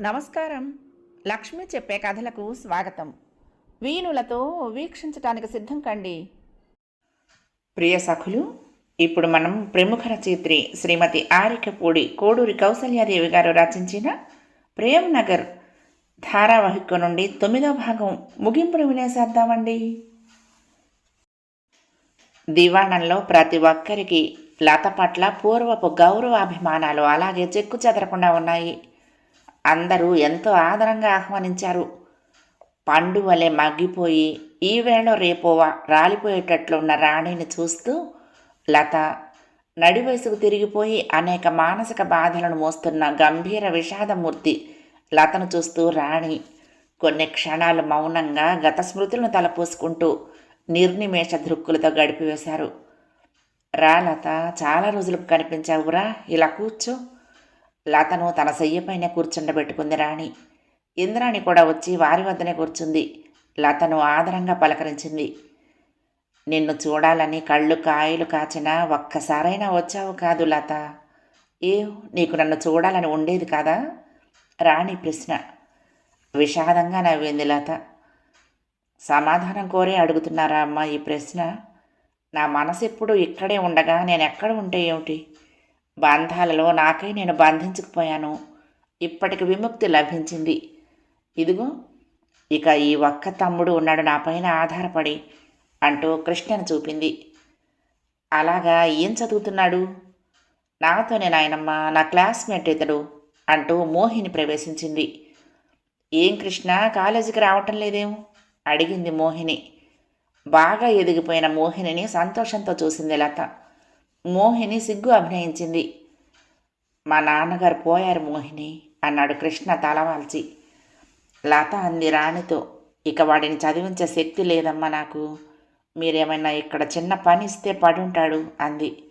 నమస్కారం. లక్ష్మి చెప్పే కథలకు స్వాగతం. వీణులతో వీక్షించటానికి సిద్ధం కండి. ప్రియ సఖులు ఇప్పుడు మనం ప్రముఖ రచయిత్రి శ్రీమతి ఆరికపూడి కోడూరి కౌసల్యాదేవి గారు రచించిన ప్రేమ్నగర్ ధారావాహిక నుండి తొమ్మిదో భాగం ముగింపును వినేసేద్దామండి. దివాణంలో ప్రతి ఒక్కరికి లత పట్ల పూర్వపు గౌరవాభిమానాలు అలాగే చెక్కు చెదరకుండా ఉన్నాయి. అందరూ ఎంతో ఆదరంగా ఆహ్వానించారు. పండు వలె మగ్గిపోయి ఈ వేళ రేపో వా- రాలిపోయేటట్లున్న రాణిని చూస్తూ లత నడి వయసుకు తిరిగిపోయి అనేక మానసిక బాధలను మోస్తున్న గంభీర విషాదమూర్తి లతను చూస్తూ రాణి కొన్ని క్షణాలు మౌనంగా గత స్మృతులను తలపోసుకుంటూ నిర్నిమేష దృక్కులతో గడిపివేశారు. రా లత చాలా రోజులకు కనిపించావురా ఇలా కూర్చో. లతను తన సెయ్యపైన కూర్చుండబెట్టుకుంది రాణి. ఇంద్రాణి కూడా వచ్చి వారి వద్దనే కూర్చుంది. లతను ఆదరంగా పలకరించింది. నిన్ను చూడాలని కళ్ళు కాయలు కాచినా ఒక్కసారైనా వచ్చావు కాదు లత. ఏ నీకు నన్ను చూడాలని ఉండేది కాదా? రాణి ప్రశ్న. విషాదంగా నవ్వింది లత. సమాధానం కోరే అడుగుతున్నారా అమ్మ ఈ ప్రశ్న? నా మనసు ఎప్పుడు ఇక్కడే ఉండగా నేను ఎక్కడ ఉంటే ఏమిటి? బంధాలలో నాకై నేను బంధించకపోయాను. ఇప్పటికి విముక్తి లభించింది. ఇదిగో ఇక ఈ ఒక్క తమ్ముడు ఉన్నాడు నా పైన ఆధారపడి అంటూ కృష్ణను చూపింది. అలాగా ఏం చదువుతున్నాడు? నాతోనే నాయనమ్మ నా క్లాస్మేట్ ఇతడు అంటూ మోహిని ప్రవేశించింది. ఏం కృష్ణ కాలేజీకి రావటం లేదేం? అడిగింది మోహిని. బాగా ఎదిగిపోయిన మోహినిని సంతోషంతో చూసింది లత. మోహిని సిగ్గు అభినయించింది. మా నాన్నగారు పోయారు మోహిని అన్నాడు కృష్ణ తలవాల్చి. లత అంది రాణితో ఇక వాడిని చదివించే శక్తి లేదమ్మా నాకు. మీరేమైనా ఇక్కడ చిన్న పని ఇస్తే పడుంటాడు అంది.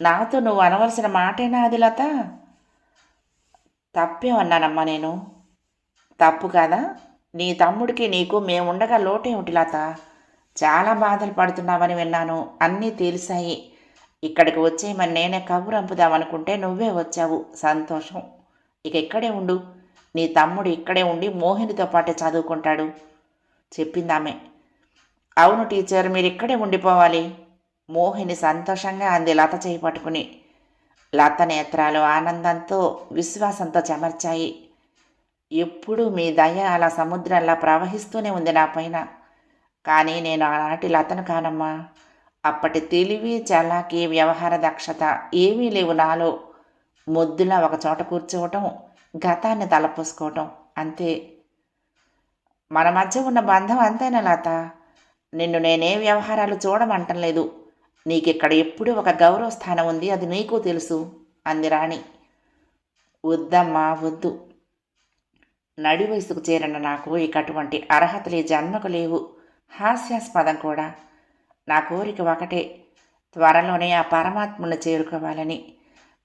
నాతో నువ్వు అనవలసిన మాటేనా అది లత? తప్పేమన్నానమ్మా నేను. తప్పు కాదా? నీ తమ్ముడికి నీకు మేముండగా లోటేమిటి లత? చాలా బాధలు పడుతున్నావని విన్నాను. అన్నీ తెలిసాయి ఇక్కడికి వచ్చేయమని నేనే కబురంపుదామనుకుంటే నువ్వే వచ్చావు. సంతోషం. ఇక ఇక్కడే ఉండు. నీ తమ్ముడు ఇక్కడే ఉండి మోహినితో పాటే చదువుకుంటాడు. చెప్పిందామె అవును టీచర్ మీరు ఇక్కడే ఉండిపోవాలి. మోహిని సంతోషంగా అంది లత చేయి పట్టుకుని. లత నేత్రాలు ఆనందంతో విశ్వాసంతో చెమర్చాయి. ఎప్పుడూ మీ దయ అలా సముద్రంలా ప్రవహిస్తూనే ఉంది నా పైన. కానీ నేను ఆనాటి లతను కానమ్మా. అప్పటి తెలివి చలాకి వ్యవహార దక్షత ఏమీ లేవు నాలో. మొద్దులా ఒక చోట కూర్చోవటం గతాన్ని తలపోసుకోవటం అంతే. మన మధ్య ఉన్న బంధం అంతేనా లత? నిన్ను నేనే వ్యవహారాలు చూడమంటం లేదు. నీకిక్కడ ఎప్పుడూ ఒక గౌరవ స్థానం ఉంది అది నీకు తెలుసు అంది రాణి. వద్దమ్మా వద్దు. నడి వయసుకు చేరిన నాకు ఇక అటువంటి అర్హతలు ఈ జన్మకు లేవు. హాస్యాస్పదం కూడా. నా కోరిక ఒకటే. త్వరలోనే ఆ పరమాత్మను చేరుకోవాలని.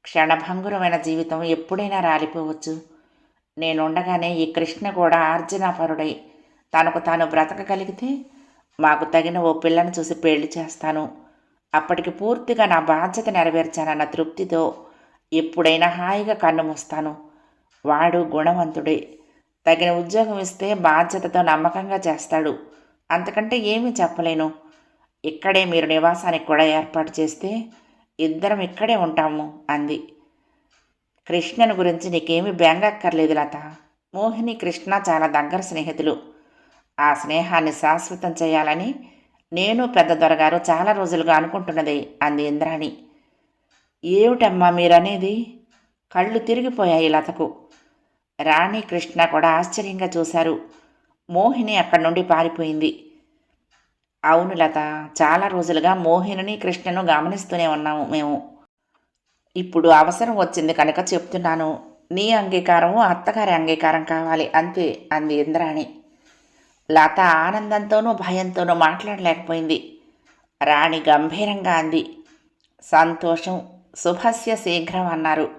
క్షణభంగురమైన జీవితం ఎప్పుడైనా రాలిపోవచ్చు. నేనుండగానే ఈ కృష్ణ కూడా ఆర్జనాపరుడై తనకు తాను బ్రతకగలిగితే మాకు తగిన ఓ పిల్లను చూసి పెళ్ళి చేస్తాను. అప్పటికి పూర్తిగా నా బాధ్యత నెరవేర్చానన్న తృప్తితో ఎప్పుడైనా హాయిగా కన్ను మూస్తాను. వాడు గుణవంతుడే. తగిన ఉద్యోగం ఇస్తే బాధ్యతతో నమ్మకంగా చేస్తాడు. అంతకంటే ఏమీ చెప్పలేను. ఇక్కడే మీరు నివాసానికి కూడా ఏర్పాటు చేస్తే ఇద్దరం ఇక్కడే ఉంటాము అంది. కృష్ణను గురించి నీకేమీ బెంగక్కర్లేదు లత. మోహిని కృష్ణ చాలా దగ్గర స్నేహితులు. ఆ స్నేహాన్ని శాశ్వతం చేయాలని నేను పెద్ద దొరగారు చాలా రోజులుగా అనుకుంటున్నది అంది ఇంద్రాణి. ఏమిటమ్మా మీరనేది? కళ్ళు తిరిగిపోయాయి లతకు. రాణి కృష్ణ కూడా ఆశ్చర్యంగా చూశారు. మోహిని అక్కడి నుండి పారిపోయింది. అవును లత చాలా రోజులుగా మోహిని కృష్ణను గమనిస్తూనే ఉన్నాము మేము. ఇప్పుడు అవసరం వచ్చింది కనుక చెప్తున్నాను. నీ అంగీకారం అత్తగారి అంగీకారం కావాలి అంతే అంది ఇంద్రాణి. లత ఆనందంతోనూ భయంతోనూ మాట్లాడలేకపోయింది. రాణి గంభీరంగా అంది. సంతోషం శుభస్య శీఘ్రం అన్నారు.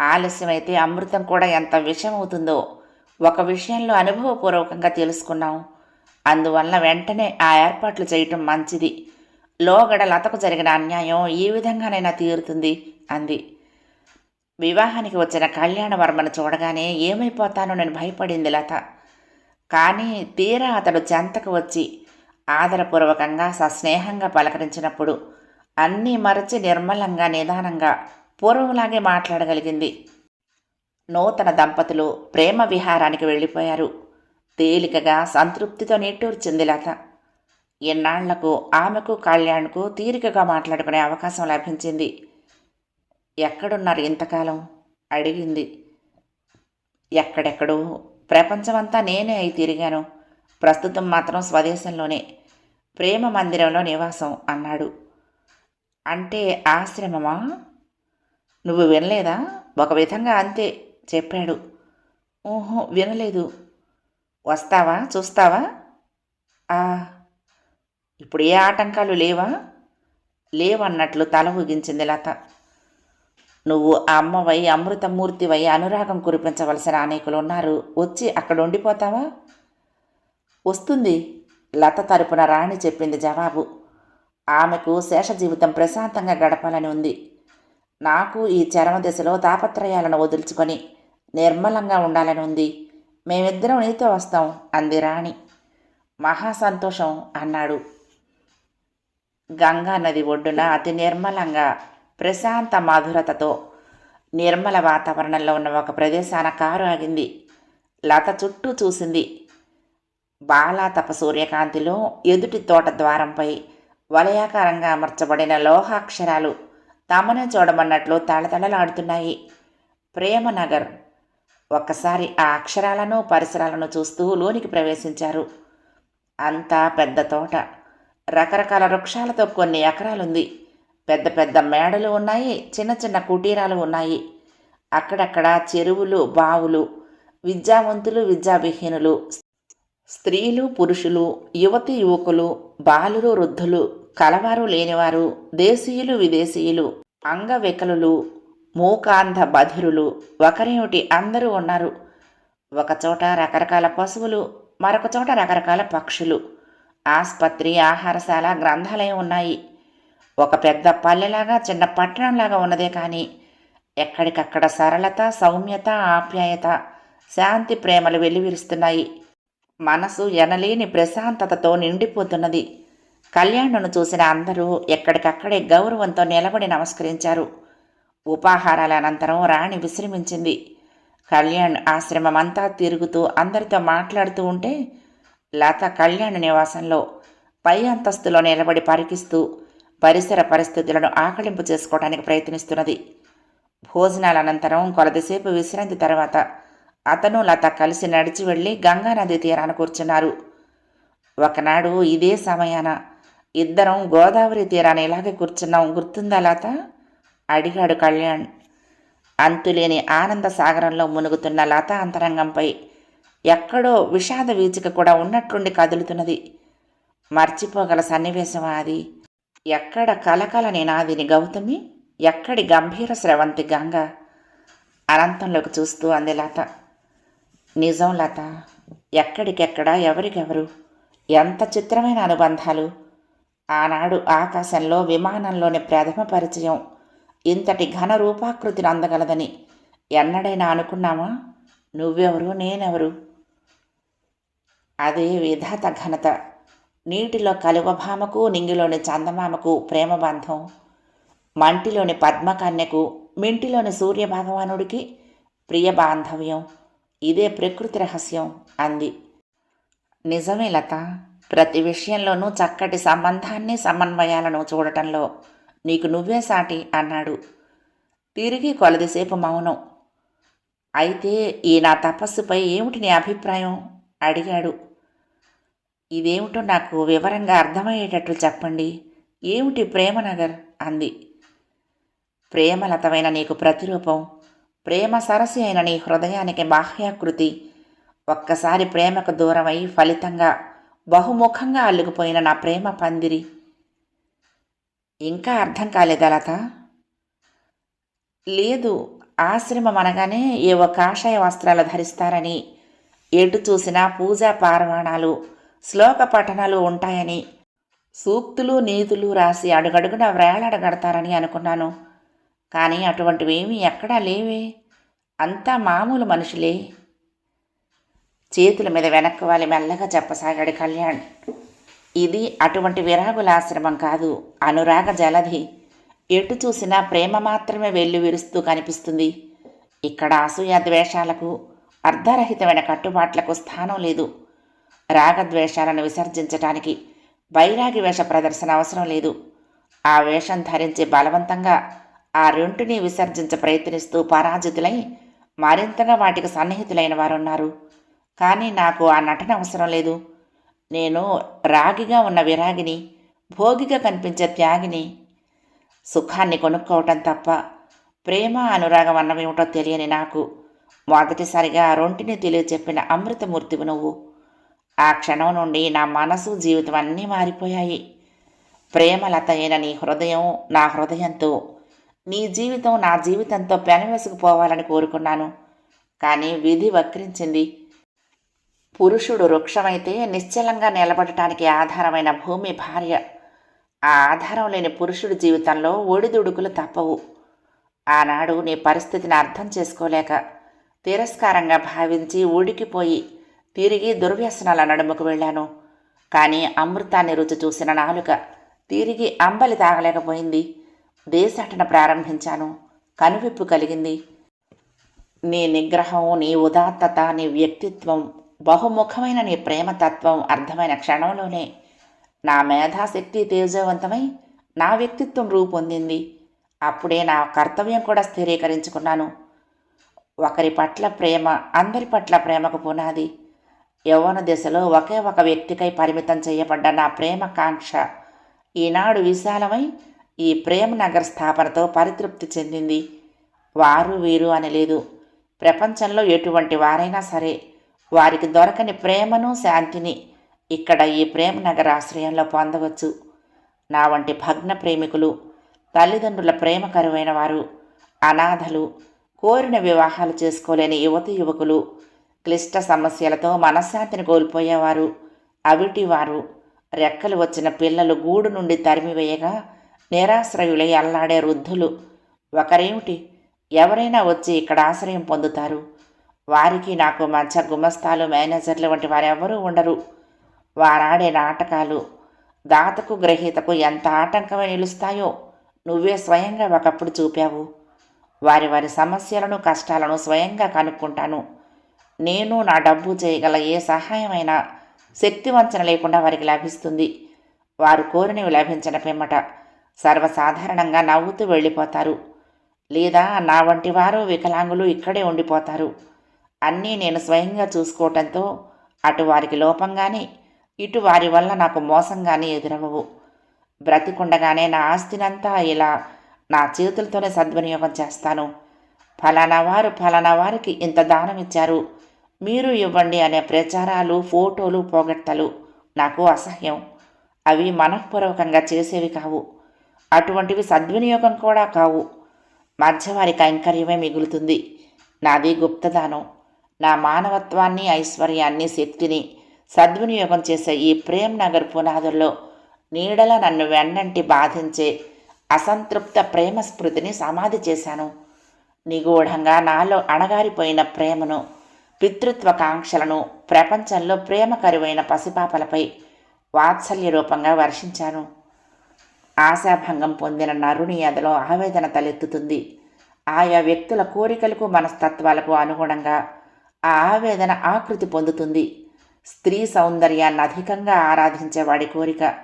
ఆలస్యమైతే అమృతం కూడా ఎంత విషమవుతుందో ఒక విషయంలో అనుభవపూర్వకంగా తెలుసుకున్నాం. అందువల్ల వెంటనే ఆ ఏర్పాట్లు చేయటం మంచిది. లోగడ లతకు జరిగిన అన్యాయం ఈ విధంగానైనా తీరుతుంది అంది. వివాహానికి వచ్చిన కళ్యాణవర్మను చూడగానే ఏమైపోతానో నేను భయపడింది లత. కానీ తీరా అతడు చెంతకు వచ్చి ఆదరపూర్వకంగా సస్నేహంగా పలకరించినప్పుడు అన్నీ మరచి నిర్మలంగా నిదానంగా పూర్వంలాగే మాట్లాడగలిగింది. నూతన దంపతులు ప్రేమ విహారానికి వెళ్ళిపోయారు. తేలికగా సంతృప్తితో నిట్టూర్చింది లత ఎన్నాళ్ళకు ఆమెకు కళ్యాణ్కు తీరికగా మాట్లాడుకునే అవకాశం లభించింది. ఎక్కడున్నారు ఇంతకాలం? అడిగింది. ఎక్కడెక్కడో. ప్రపంచమంతా నేనే అయి తిరిగాను. ప్రస్తుతం మాత్రం స్వదేశంలోనే. ప్రేమ మందిరంలో నివాసం అన్నాడు. అంటే ఆశ్రమమా? నువ్వు వినలేదా? ఒక విధంగా అంతే చెప్పాడు. ఓహో వినలేదు. వస్తావా? చూస్తావా? ఇప్పుడు ఏ ఆటంకాలు లేవా? లేవన్నట్లు తల ఊగించింది లత. నువ్వు అమ్మవై అమృతమూర్తివై అనురాగం కురిపించవలసిన అనేకులు ఉన్నారు. వచ్చి అక్కడ ఉండిపోతావా? వస్తుంది. లత తరపున రాణి చెప్పింది జవాబు. ఆమెకు శేష జీవితం ప్రశాంతంగా గడపాలని ఉంది. నాకు ఈ చరమ దశలో తాపత్రయాలను వదులుచుకొని నిర్మలంగా ఉండాలని ఉంది. మేమిద్దరం నీతో వస్తాం అంది రాణి. మహా సంతోషం అన్నాడు. గంగా నది ఒడ్డున అతి నిర్మలంగా ప్రశాంత మాధురతతో నిర్మల వాతావరణంలో ఉన్న ఒక ప్రదేశాన కారు ఆగింది. లత చుట్టూ చూసింది. బాలాతప సూర్యకాంతిలో ఎదుటి తోట ద్వారంపై వలయాకారంగా అమర్చబడిన లోహాక్షరాలు తమనే చూడమన్నట్లు తళతళలాడుతున్నాయి. ప్రేమనగర్ ఒక్కసారి ఆ అక్షరాలను పరిసరాలను చూస్తూ లోనికి ప్రవేశించారు. అంతా పెద్ద తోట. రకరకాల వృక్షాలతో కొన్ని ఎకరాలుంది. పెద్ద పెద్ద మేడలు ఉన్నాయి చిన్న చిన్న కుటీరాలు ఉన్నాయి. అక్కడక్కడ చెరువులు బావులు విద్యావంతులు విద్యావిహీనులు స్త్రీలు పురుషులు యువతి యువకులు బాలురు వృద్ధులు కలవారు లేనివారు దేశీయులు విదేశీయులు అంగవికలులు మూకాంధ బధిరులు ఒకరేమిటి అందరూ ఉన్నారు. ఒకచోట రకరకాల పశువులు మరొక చోట రకరకాల పక్షులు. ఆసుపత్రి ఆహారశాల గ్రంథాలయం ఉన్నాయి. ఒక పెద్ద పల్లెలాగా చిన్న పట్టణంలాగా ఉన్నదే కానీ ఎక్కడికక్కడ సరళత సౌమ్యత ఆప్యాయత శాంతి ప్రేమలు వెల్లివిరుస్తున్నాయి. మనసు ఎనలేని ప్రశాంతతతో నిండిపోతున్నది. కళ్యాణ్ను చూసిన అందరూ ఎక్కడికక్కడే గౌరవంతో నిలబడి నమస్కరించారు. ఉపాహారాల అనంతరం రాణి విశ్రమించింది. కళ్యాణ్ ఆశ్రమం అంతా తిరుగుతూ అందరితో మాట్లాడుతూ ఉంటే లత కళ్యాణ్ నివాసంలో పై అంతస్తులో నిలబడి పరికిస్తూ పరిసర పరిస్థితులను ఆకలింపు చేసుకోవడానికి ప్రయత్నిస్తున్నది. భోజనాల అనంతరం కొలదిసేపు విశ్రాంతి తర్వాత అతను లత కలిసి నడిచి వెళ్ళి గంగానది తీరాన కూర్చున్నారు. ఒకనాడు ఇదే సమయాన ఇద్దరం గోదావరి తీరాన ఇలాగే కూర్చున్నాం. గుర్తుందా లత? అడిగాడు కళ్యాణ్. అంతులేని ఆనంద సాగరంలో మునుగుతున్న లత అంతరంగంపై ఎక్కడో విషాద వీచిక కూడా ఉన్నట్లుండి కదులుతున్నది. మర్చిపోగల సన్నివేశమా అది? ఎక్కడ కలకల నినాదిని గౌతమి? ఎక్కడి గంభీర స్రవంతి గంగ? అనంతంలోకి చూస్తూ అంది లత. నిజం లత ఎక్కడికెక్కడ ఎవరికెవరు? ఎంత చిత్రమైన అనుబంధాలు? ఆనాడు ఆకాశంలో విమానంలోని ప్రథమ పరిచయం ఇంతటి ఘన రూపాకృతిని అందగలదని ఎన్నడైనా అనుకున్నామా నువ్వెవరు? నేనెవరు? అదే విధాత ఘనత. నీటిలో కలువభామకు నింగిలోని చందమామకు ప్రేమ బంధం మంటిలోని పద్మకన్యకు మింటిలోని సూర్యభగవానుడికి ప్రియ బాంధవ్యం ఇదే ప్రకృతి రహస్యం అంది. నిజమే లత. ప్రతి విషయంలోనూ చక్కటి సంబంధాన్ని సమన్వయాలను చూడటంలో నీకు నువ్వే సాటి అన్నాడు. తిరిగి కొలదిసేపు మౌనం. అయితే ఈ నా తపస్సుపై ఏమిటి నీ అభిప్రాయం? అడిగాడు. ఇదేమిటో నాకు వివరంగా అర్థమయ్యేటట్లు చెప్పండి. ఏమిటి ప్రేమనగర్? అంది. ప్రేమలతమైన నీకు ప్రతిరూపం ప్రేమ సరసి అయిన నీ హృదయానికి బాహ్యాకృతి ఒక్కసారి ప్రేమకు దూరమై ఫలితంగా బహుముఖంగా అల్లుకుపోయిన నా ప్రేమ పందిరి. ఇంకా అర్థం కాలేదా లత? లేదు ఆశ్రమం అనగానే ఏవో కాషాయ వస్త్రాలు ధరిస్తారని ఎటు చూసినా పూజా పార్వాణాలు శ్లోక పఠనాలు ఉంటాయని సూక్తులు నీతులు రాసి అడుగడుగున వ్రేలాడగడతారని అనుకున్నాను. కానీ అటువంటివేమీ ఎక్కడా లేవే. అంతా మామూలు మనుషులే. చేతుల మీద వెనక్కి వాలి మెల్లగా చెప్పసాగాడు కళ్యాణ్. ఇది అటువంటి విరాగుల ఆశ్రమం కాదు. అనురాగ జలధి. ఎటు చూసినా ప్రేమ మాత్రమే వెల్లు విరుస్తూ కనిపిస్తుంది. ఇక్కడ అసూయ ద్వేషాలకు అర్ధరహితమైన కట్టుబాట్లకు స్థానం లేదు. రాగద్వేషాలను విసర్జించటానికి బైరాగి వేష ప్రదర్శన అవసరం లేదు. ఆ వేషం ధరించి బలవంతంగా ఆ రెంటిని విసర్జించ ప్రయత్నిస్తూ పరాజితులై మరింతగా వాటికి సన్నిహితులైన వారున్నారు. కానీ నాకు ఆ నటన అవసరం లేదు. నేను రాగిగా ఉన్న విరాగిని భోగిగా కనిపించే త్యాగిని సుఖాన్ని కొనుక్కోవటం తప్ప ప్రేమ అనురాగం అన్నమేమిటో తెలియని నాకు మొదటిసారిగా రొంటిని తెలియచెప్పిన అమృతమూర్తివు నువ్వు. ఆ క్షణం నుండి నా మనసు జీవితం అన్నీ మారిపోయాయి. ప్రేమలత అయిన నీ హృదయం నా హృదయంతో నీ జీవితం నా జీవితంతో పెనవేసుకుపోవాలని కోరుకున్నాను. కానీ విధి వక్రించింది పురుషుడు వృక్షమైతే నిశ్చలంగా నిలబడటానికి ఆధారమైన భూమి భార్య. ఆ ఆధారం లేని పురుషుడి జీవితంలో ఒడిదుడుకులు తప్పవు. ఆనాడు నీ పరిస్థితిని అర్థం చేసుకోలేక తిరస్కారంగా భావించి ఉడికిపోయి తిరిగి దుర్వ్యసనాల నడుముకు వెళ్ళాను. కానీ అమృతాన్ని రుచి చూసిన నాలుక తిరిగి అంబలి తాగలేకపోయింది. దేశాటన ప్రారంభించాను. కనువిప్పు కలిగింది. నీ నిగ్రహం నీ ఉదాత్తత నీ వ్యక్తిత్వం బహుముఖమైన నీ ప్రేమతత్వం అర్థమైన క్షణంలోనే నా మేధాశక్తి తేజవంతమై నా వ్యక్తిత్వం రూపొందింది అప్పుడే నా కర్తవ్యం కూడా స్థిరీకరించుకున్నాను. ఒకరి పట్ల ప్రేమ అందరి పట్ల ప్రేమకు పునాది. యవ్వన దశలో ఒకే ఒక వ్యక్తికై పరిమితం చేయబడ్డ నా ప్రేమ కాంక్ష ఈనాడు విశాలమై ఈ ప్రేమ నగర్ స్థాపనతో పరితృప్తి చెందింది. వారు వీరు అని లేదు ప్రపంచంలో ఎటువంటి వారైనా సరే వారికి దొరకని ప్రేమను శాంతిని ఇక్కడ ఈ ప్రేమ నగర ఆశ్రయంలో పొందవచ్చు. నా వంటి భగ్న ప్రేమికులు తల్లిదండ్రుల ప్రేమ కరువైన వారు అనాథలు కోరిన వివాహాలు చేసుకోలేని యువతి యువకులు క్లిష్ట సమస్యలతో మనశ్శాంతిని కోల్పోయేవారు అవిటివారు. రెక్కలు వచ్చిన పిల్లలు గూడు నుండి తరిమివేయగా నిరాశ్రయులై అల్లాడే వృద్ధులు. ఒకరేమిటి? ఎవరైనా వచ్చి ఇక్కడ ఆశ్రయం పొందుతారు? వారికి నాకు మధ్య గుమస్తాలు మేనేజర్లు వంటి వారెవరూ ఉండరు. వారాడే నాటకాలు. దాతకు గ్రహీతకు ఎంత ఆటంకమే నిలుస్తాయో నువ్వే స్వయంగా ఒకప్పుడు చూపావు. వారి వారి సమస్యలను కష్టాలను స్వయంగా కనుక్కుంటాను. నేను నా డబ్బు చేయగల ఏ సహాయమైనా శక్తివంచన లేకుండా వారికి లభిస్తుంది. వారు కోరినవి లభించిన పిమ్మట సర్వసాధారణంగా నవ్వుతూ వెళ్ళిపోతారు. లేదా నా వంటి వారు వికలాంగులు ఇక్కడే ఉండిపోతారు. అన్నీ నేను స్వయంగా చూసుకోవటంతో అటు వారికి లోపంగానే ఇటు వారి వల్ల నాకు మోసంగానే ఎదురవ్వవు. బ్రతికుండగానే నా ఆస్తినంతా ఇలా నా చేతులతోనే సద్వినియోగం చేస్తాను. ఫలానా వారు ఫలానా వారికి ఇంత దానం ఇచ్చారు. మీరు ఇవ్వండి అనే ప్రచారాలు ఫోటోలు పోగొట్టలు నాకు అసహ్యం. అవి మనఃపూర్వకంగా చేసేవి కావు. అటువంటివి సద్వినియోగం కూడా కావు. మధ్యవారి కైంకర్యమే మిగులుతుంది. నాది గుప్తదానం. నా మానవత్వాన్ని ఐశ్వర్యాన్ని శక్తిని సద్వినియోగం చేసే ఈ ప్రేమ్ నగర్ పునాదుల్లో నీడల నన్ను వెన్నంటి బాధించే అసంతృప్త ప్రేమ స్మృతిని సమాధి చేశాను. నిగూఢంగా నాలో అణగారిపోయిన ప్రేమను పితృత్వ కాంక్షలను ప్రపంచంలో ప్రేమ కరువైన పసిపాపలపై వాత్సల్య రూపంగా వర్షించాను. ఆశాభంగం పొందిన నరుని ఎదలో ఆవేదన తలెత్తుతుంది. ఆయా వ్యక్తుల కోరికలకు మనస్తత్వాలకు అనుగుణంగా ఆ ఆవేదన ఆకృతి పొందుతుంది. స్త్రీ సౌందర్యాన్ని అధికంగా ఆరాధించేవాడి కోరిక.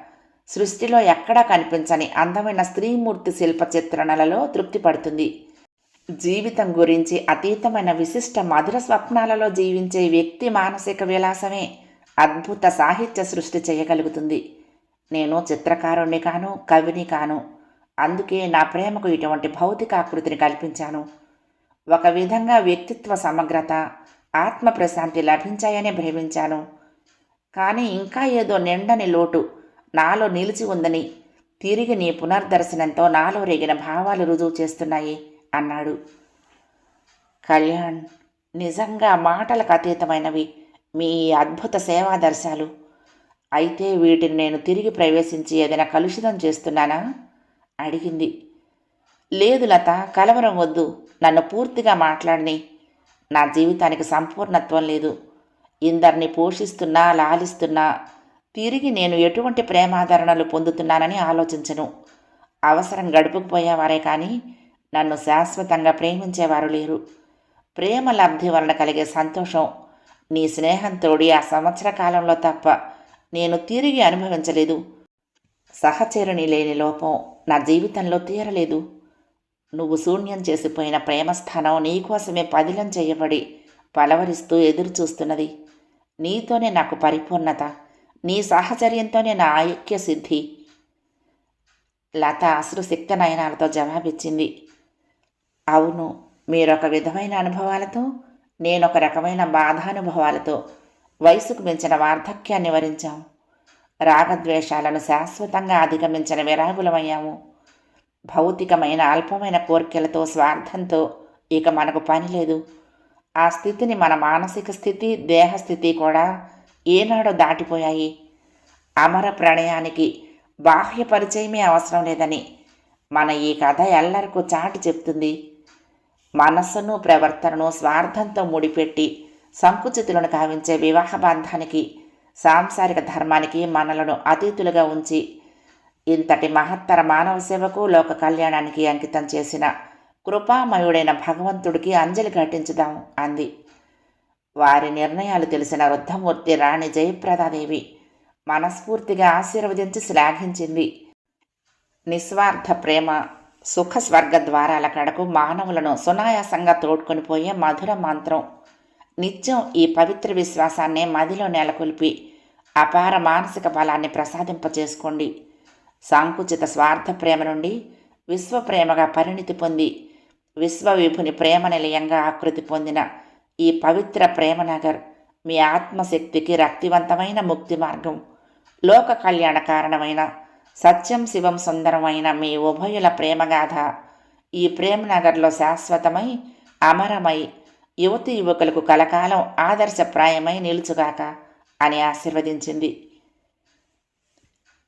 సృష్టిలో ఎక్కడా కనిపించని అందమైన స్త్రీమూర్తి శిల్ప చిత్రణలలో తృప్తి పడుతుంది. జీవితం గురించి అతీతమైన విశిష్ట మధుర స్వప్నాలలో జీవించే వ్యక్తి మానసిక విలాసమే అద్భుత సాహిత్య సృష్టి చేయగలుగుతుంది. నేను చిత్రకారుణ్ణి కాను కవిని కాను. అందుకే నా ప్రేమకు ఇటువంటి భౌతిక ఆకృతిని కల్పించాను. ఒక విధంగా వ్యక్తిత్వ సమగ్రత ఆత్మ ప్రశాంతి లభించాయనే భ్రమించాను. కానీ ఇంకా ఏదో నిండని లోటు నాలో నిలిచి ఉందని తిరిగి నీ పునర్దర్శనంతో నాలో రేగిన భావాలు రుజువు చేస్తున్నాయి అన్నాడు. కళ్యాణ్ నిజంగా మాటలకు అతీతమైనవి మీ అద్భుత సేవాదర్శాలు. అయితే వీటిని నేను తిరిగి ప్రవేశించి ఏదైనా కలుషితం చేస్తున్నానా? అడిగింది. లేదు లత కలవరం వద్దు. నన్ను పూర్తిగా మాట్లాడిని నా జీవితానికి సంపూర్ణత్వం లేదు. ఇందరిని పోషిస్తున్నా లాలిస్తున్నా తిరిగి నేను ఎటువంటి ప్రేమాదరణలు పొందుతున్నానని ఆలోచించను. అవసరం గడుపుకుపోయేవారే కానీ నన్ను శాశ్వతంగా ప్రేమించేవారు లేరు. ప్రేమ లబ్ధి వలన కలిగే సంతోషం నీ స్నేహంతోడి ఆ సంవత్సర కాలంలో తప్ప నేను తిరిగి అనుభవించలేదు. సహచరుని లేని లోపం నా జీవితంలో తీరలేదు. నువ్వు శూన్యం చేసిపోయిన ప్రేమస్థానం నీకోసమే పదిలం చేయబడి పలవరిస్తూ ఎదురు చూస్తున్నది నీతోనే నాకు పరిపూర్ణత నీ సాహచర్యంతోనే నా ఐక్య సిద్ధి లత అశ్రుసిక్త నయనాలతో జవాబిచ్చింది. అవును మీరొక విధమైన అనుభవాలతో నేనొక రకమైన బాధానుభవాలతో వయసుకు మించిన వార్ధక్యాన్ని వరించాం. రాగద్వేషాలను శాశ్వతంగా అధిగమించిన విరాగులమయ్యాము. భౌతికమైన అల్పమైన కోరికలతో స్వార్థంతో ఇక మనకు పని లేదు. ఆ స్థితిని మన మానసిక స్థితి దేహస్థితి కూడా ఏనాడో దాటిపోయాయి. అమర ప్రణయానికి బాహ్య పరిచయమే అవసరం లేదని మన ఈ కథ ఎల్లరికూ చాటి చెప్తుంది. మనస్సును ప్రవర్తనను స్వార్థంతో ముడిపెట్టి సంకుచితులను కావించే వివాహ బంధానికి సాంసారిక ధర్మానికి మనలను అతీతులుగా ఉంచి ఇంతటి మహత్తర మానవ సేవకు లోక కళ్యాణానికి అంకితం చేసిన కృపామయుడైన భగవంతుడికి అంజలి ఘటించుదాం అంది. వారి నిర్ణయాలు తెలిసిన వృద్ధమూర్తి రాణి జయప్రదాదేవి మనస్ఫూర్తిగా ఆశీర్వదించి శ్లాఘించింది. నిస్వార్థ ప్రేమ సుఖ స్వర్గ ద్వారాల కడకు మానవులను సునాయాసంగా తోడ్కొని పోయే మధుర మంత్రం. నిత్యం ఈ పవిత్ర విశ్వాసాన్నే మదిలో నెలకొల్పి అపార మానసిక బలాన్ని ప్రసాదింపచేసుకోండి. సంకుచిత స్వార్థ ప్రేమ నుండి విశ్వప్రేమగా పరిణితి పొంది విశ్వవిభుని ప్రేమ నిలయంగా ఆకృతి పొందిన ఈ పవిత్ర ప్రేమనగర్ మీ ఆత్మశక్తికి రక్తివంతమైన ముక్తి మార్గం. లోక కళ్యాణ కారణమైన సత్యం శివం సుందరమైన మీ ఉభయుల ప్రేమగాథ ఈ ప్రేమనగర్లో శాశ్వతమై అమరమై యువతి యువకులకు కలకాలం ఆదర్శప్రాయమై నిలుచుగాక అని ఆశీర్వదించింది.